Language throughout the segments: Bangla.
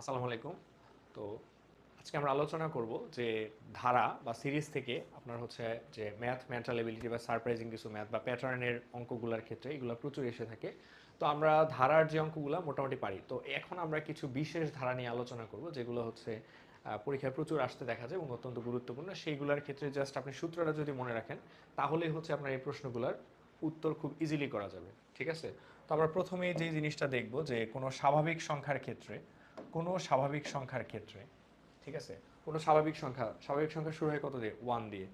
আসসালামু আলাইকুম। তো আজকে আমরা আলোচনা করব যে ধারা বা সিরিজ থেকে আপনার হচ্ছে যে ম্যাথ মেন্টাল এবিলিটি বা সারপ্রাইজিং কিছু ম্যাথ বা প্যাটার্নের অঙ্কগুলোর ক্ষেত্রে এগুলো প্রচুর এসে থাকে। তো আমরা ধারার যে অঙ্কগুলো মোটামুটি পারি। তো এখন আমরা কিছু বিশেষ ধারা নিয়ে আলোচনা করব যেগুলো হচ্ছে পরীক্ষায় প্রচুর আসতে দেখা যায় এবং অত্যন্ত গুরুত্বপূর্ণ। সেইগুলোর ক্ষেত্রে জাস্ট আপনি সূত্রটা যদি মনে রাখেন তাহলেই হচ্ছে আপনার এই প্রশ্নগুলোর উত্তর খুব ইজিলি করা যাবে। ঠিক আছে? তো আমরা প্রথমেই যে জিনিসটা দেখব যে কোনো স্বাভাবিক সংখ্যার ক্ষেত্রে কোনো স্বাভাবিক সংখ্যার ক্ষেত্রে, ঠিক আছে? কোনো স্বাভাবিক সংখ্যা স্বাভাবিক সংখ্যা শুরু হয় কত দিয়ে? ওয়ান দিয়ে।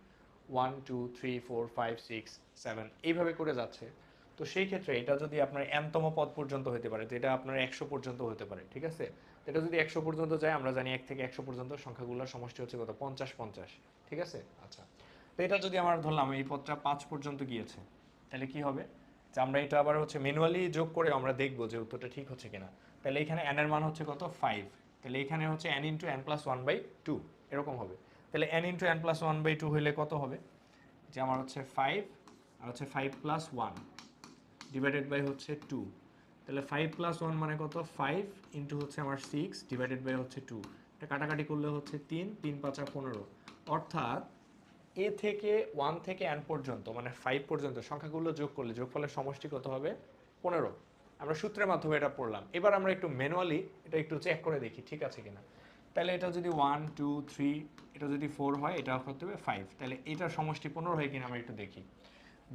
One two three four five six seven এইভাবে করে যাচ্ছে। তো সেই ক্ষেত্রে এটা যদি আপনার এনতম পদ পর্যন্ত হতে পারে যেটা আপনার একশো পর্যন্ত হতে পারে, ঠিক আছে? এটা যদি একশো পর্যন্ত যায়, আমরা জানি এক থেকে একশো পর্যন্ত সংখ্যাগুলোর সমষ্টি হচ্ছে কত? পঞ্চাশ পঞ্চাশ, ঠিক আছে? আচ্ছা। তো এটা যদি আমার, ধরলাম এই পদটা পাঁচ পর্যন্ত গিয়েছে, তাহলে কি হবে? আমরা এটা আবার হচ্ছে ম্যানুয়ালি যোগ করে আমরা দেখব যে উত্তরটা ঠিক হচ্ছে কিনা। তাহলে এখানে n এর মান হচ্ছে কত? ফাইভ তাহলে এখানে হচ্ছে n into N plus one by two এরকম হবে। তাহলে n into N plus one by two হলে কত হবে? যে আমার হচ্ছে ফাইভ আর হচ্ছে five plus one divided by হচ্ছে টু তাহলে ফাইভ প্লাস ওয়ান মানে কত? ফাইভ ইন্টু হচ্ছে আমার সিক্স ডিভাইডেড বাই হচ্ছে টু এটা কাটাকাটি করলে হচ্ছে তিন তিন পাঁচা পনেরো। অর্থাৎ এ থেকে ওয়ান থেকে এন পর্যন্ত মানে ফাইভ পর্যন্ত সংখ্যাগুলো যোগ করলে যোগফলের সমষ্টি কত হবে? পনেরো। আমরা সূত্রের মাধ্যমে এটা পড়লাম। এবার আমরা একটু ম্যানুয়ালি এটা একটু চেক করে দেখি ঠিক আছে কিনা। তাহলে এটা যদি ওয়ান টু থ্রি এটা যদি ফোর হয়, এটা করতে হবে ফাইভ তাহলে এটার সমষ্টি পনেরো হয় কিনা আমরা একটু দেখি।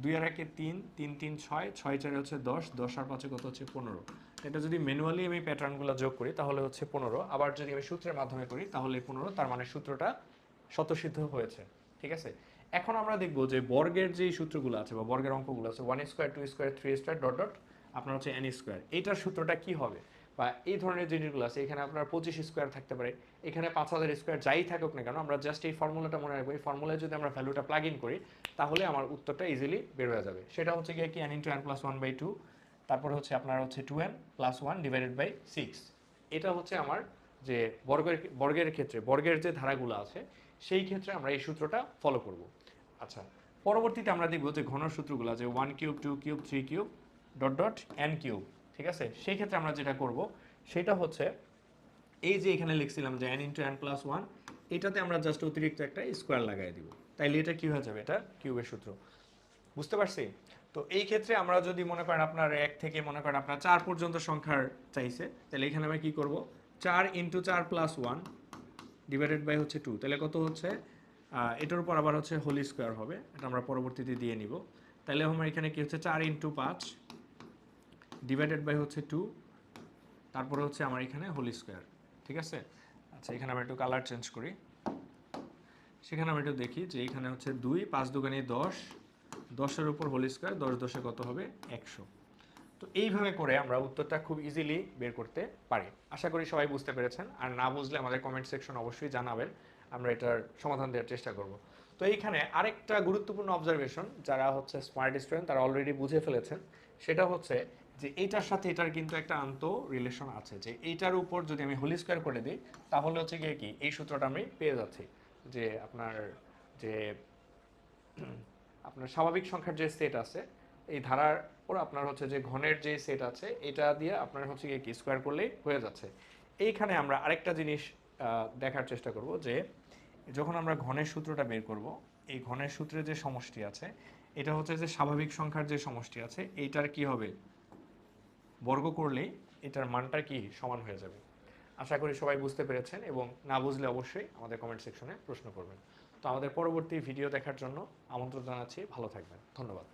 দুই আর একে তিন তিন তিন, ছয় ছয়, চারে হচ্ছে দশ দশ আর পাঁচে কত হচ্ছে পনেরো। এটা যদি ম্যানুয়ালি আমি প্যাটার্নগুলো যোগ করি, তাহলে হচ্ছে পনেরো। আবার যদি আমি সূত্রের মাধ্যমে করি, তাহলে পনেরো, তার মানে সূত্রটা স্বতঃসিদ্ধ হয়েছে। ঠিক আছে? এখন আমরা দেখব যে বর্গের যে সূত্রগুলো আছে বা বর্গের অঙ্কগুলো আছে one square two square three square dot dot আপনার হচ্ছে এন স্কোয়ার এইটার সূত্রটা কি হবে? বা এই ধরনের জিনিসগুলো আছে, এখানে আপনার পঁচিশ স্কোয়ার থাকতে পারে, এখানে পাঁচ হাজার স্কোয়ার যাই থাকুক না কেন, আমরা জাস্ট এই ফর্মুলাটা মনে রাখব। এই ফর্মুলায় যদি আমরা ভ্যালুটা প্লাগ ইন করি, তাহলে আমার উত্তরটা ইজিলি বের হয়ে যাবে। সেটা হচ্ছে গিয়ে কি? N into N plus one by two তারপর হচ্ছে আপনার হচ্ছে two N plus one divided by six এটা হচ্ছে আমার যে বর্গের বর্গের ক্ষেত্রে, বর্গের যে ধারাগুলো আছে সেই ক্ষেত্রে আমরা এই সূত্রটা ফলো করব। আচ্ছা পরবর্তীতে আমরা দেখব যে ঘন সূত্রগুলো যে one cube two cube three cube dot dot N cube ঠিক আছে? সেই ক্ষেত্রে আমরা যেটা করব, সেটা হচ্ছে এই যে এখানে লিখছিলাম যে N into N plus one এটাতে আমরা জাস্ট অতিরিক্ত একটা স্কোয়ার লাগাই দিব। তাইলে এটা কি হয়ে যাবে? এটা কিউবের সূত্র। বুঝতে পারছি? তো এই ক্ষেত্রে আমরা যদি মনে করেন আপনার এক থেকে মনে করেন আপনার চার পর্যন্ত সংখ্যার চাইছে তাহলে এখানে আমরা কি করব? চার ইন্টু চার প্লাস ওয়ান ডিভাইডেড বাই হচ্ছে টু তাহলে কত হচ্ছে? এটার উপর আবার হচ্ছে হোলি স্কোয়ার হবে, এটা আমরা পরবর্তীতে দিয়ে নিব। তাহলে আমার এখানে কি হচ্ছে? চার ইন্টু পাঁচ ডিভাইডেড বাই হচ্ছে টু তারপরে হচ্ছে আমার এখানে হোলি স্কোয়ার ঠিক আছে? আচ্ছা এখানে আমরা একটু কালার চেঞ্জ করি। সেখানে আমরা একটু দেখি যে এখানে হচ্ছে দুই, পাঁচ দুগানি দশ, দশের উপর হোলি স্কোয়ার দশ দশে কত হবে? একশো। তো এইভাবে করে আমরা উত্তরটা খুব ইজিলি বের করতে পারি। আশা করি সবাই বুঝতে পেরেছেন। আর না বুঝলে আমাদের কমেন্ট সেকশন অবশ্যই জানাবেন। আমরা এটার সমাধান দেওয়ার চেষ্টা করব। তো এইখানে আরেকটা গুরুত্বপূর্ণ অবজারভেশন যারা হচ্ছে স্মার্ট স্টুডেন্ট তারা অলরেডি বুঝে ফেলেছেন। সেটা হচ্ছে যে এইটার সাথে এটার কিন্তু একটা আন্ত রিলেশন আছে। যে এইটার উপর যদি আমি হোলি স্কোয়ার করে দিই, তাহলে হচ্ছে গিয়ে কি? এই সূত্রটা আমি পেয়ে যাচ্ছি। যে আপনার যে, আপনার স্বাভাবিক সংখ্যার যে সেট আছে এই ধারার পর আপনার হচ্ছে যে ঘনের যে সেট আছে, এটা দিয়ে আপনার হচ্ছে গিয়ে কি স্কোয়ার করলেই হয়ে যাচ্ছে। এইখানে আমরা আরেকটা জিনিস দেখার চেষ্টা করব যে যখন আমরা ঘনের সূত্রটা বের করব, এই ঘনের সূত্রে যে সমষ্টি আছে, এটা হচ্ছে যে স্বাভাবিক সংখ্যার যে সমষ্টি আছে, এইটার কি হবে? বর্গ করলেই এটার মানটা কি সমান হয়ে যাবে। আশা করি সবাই বুঝতে পেরেছেন এবং না বুঝলে অবশ্যই আমাদের কমেন্ট সেকশনে প্রশ্ন করবেন। তো আমাদের পরবর্তী ভিডিও দেখার জন্য আমন্ত্রণ জানাচ্ছি, ভালো থাকবেন, ধন্যবাদ।